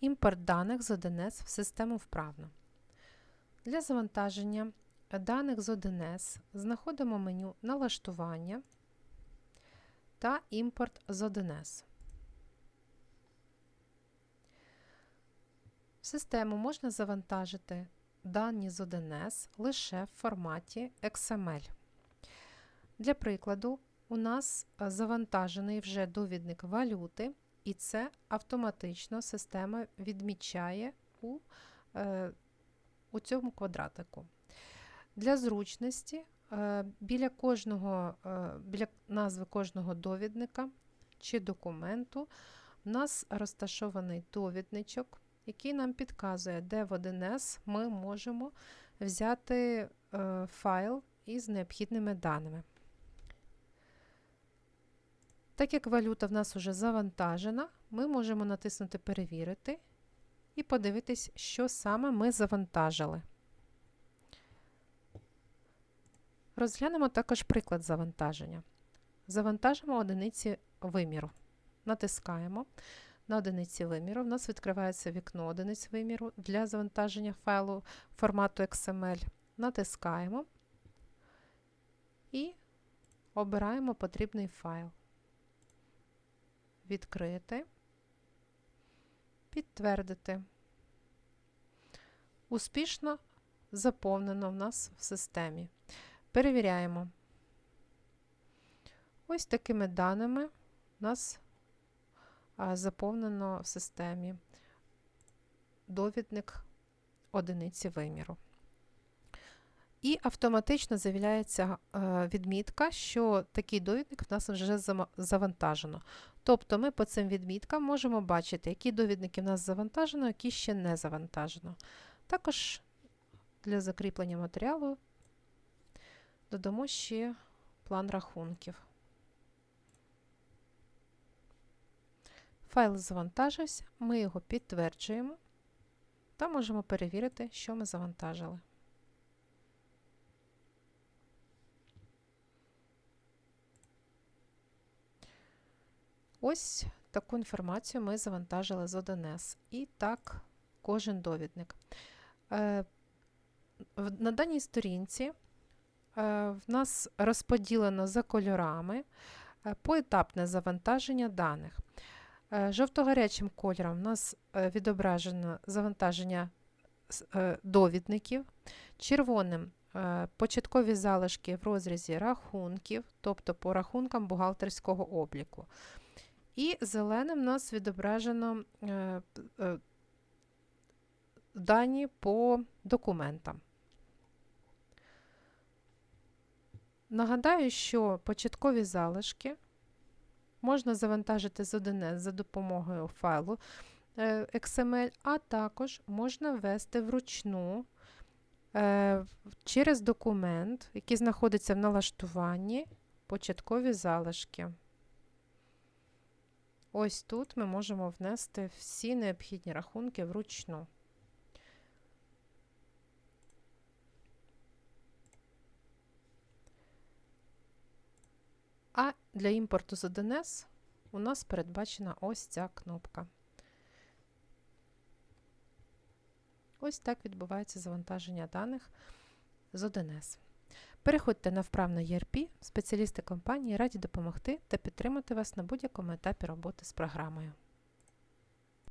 Імпорт даних з 1С в систему вправно. Для завантаження даних з 1С знаходимо меню Налаштування та Імпорт з 1С. В систему можна завантажити дані з 1С лише в форматі XML. Для прикладу, у нас е, завантажений вже довідник валюти, і це автоматично система відмічає у, е, у цьому квадратику. Для зручності е, біля, кожного, е, біля назви кожного довідника чи документу у нас розташований довідничок, який нам підказує, де в 1С ми можемо взяти е, файл із необхідними даними. Так як валюта в нас вже завантажена, ми можемо натиснути Перевірити і подивитись, що саме ми завантажили. Розглянемо також приклад завантаження. Завантажимо одиниці виміру. Натискаємо на одиниці виміру. У нас відкривається вікно одиниць виміру для завантаження файлу формату XML. Натискаємо і обираємо потрібний файл. Відкрити, підтвердити. Успішно заповнено в нас в системі. Перевіряємо. Ось такими даними нас заповнено в системі довідник одиниці виміру. І автоматично з'являється е, відмітка, що такий довідник в нас вже завантажено. Тобто ми по цим відміткам можемо бачити, які довідники в нас завантажено, які ще не завантажено. Також для закріплення матеріалу додамо ще план рахунків. Файл завантажився, ми його підтверджуємо та можемо перевірити, що ми завантажили. Ось таку інформацію ми завантажили з 1С. І так, кожен довідник. Е, на даній сторінці е, в нас розподілено за кольорами е, поетапне завантаження даних. Жовто-гарячим кольором у нас відображено завантаження довідників, червоним початкові залишки в розрізі рахунків, тобто по рахункам бухгалтерського обліку. І зеленим у нас відображено е, е, дані по документам. Нагадаю, що початкові залишки можна завантажити з 1С за допомогою файлу е, XML, а також можна ввести вручну через документ, який знаходиться в налаштуванні початкові залишки. Ось тут ми можемо внести всі необхідні рахунки вручну. А для імпорту з 1С у нас передбачена ось ця кнопка. Ось так відбувається завантаження даних з 1С. Переходьте на вправно ЄРП, спеціалісти компанії раді допомогти та підтримати вас на будь-якому етапі роботи з програмою.